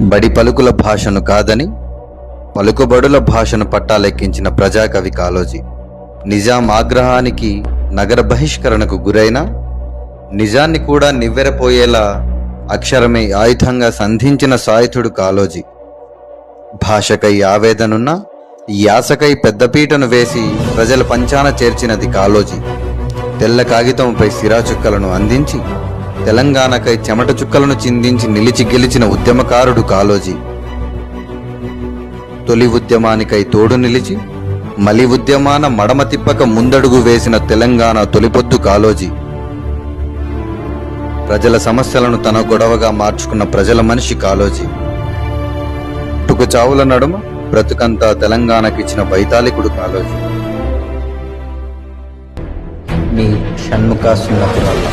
బడి పలుకుల భాషను కాదని పలుకుబడుల భాషను పట్టాలెక్కించిన ప్రజాకవి కాలోజీ. నిజాం ఆగ్రహానికి నగర బహిష్కరణకు గురైన నిజాన్ని కూడా నివ్వెరపోయేలా అక్షరమే ఆయుధంగా సంధించిన సాయుధుడు కాలోజీ. భాషకై ఆవేదనున్న యాసకై పెద్దపీటను వేసి ప్రజల పంచాన చేర్చినది కాలోజీ. తెల్ల కాగితంపై సిరాచుక్కలను అందించి తెలంగాణకై చెమట చుక్కలను చిందించి నిలిచి గెలిచిన ఉద్యమకారుడు కాలోజీ తొలి ఉద్యమానికై తోడు నిలిచి మలి ఉద్యమాన మడమ తిప్పక ముందడుగు వేసిన తెలంగాణ తొలిపొద్దు కాలోజీ ప్రజల సమస్యలను తన గొడవగా మార్చుకున్న ప్రజల మనిషి కాలోజీ పుట్టుకు చావుల నడుమ బ్రతుకంతా తెలంగాణకిచ్చిన వైతాళికుడు కాలోజీ మీ షణ్ముఖ సున్నతి వల్ల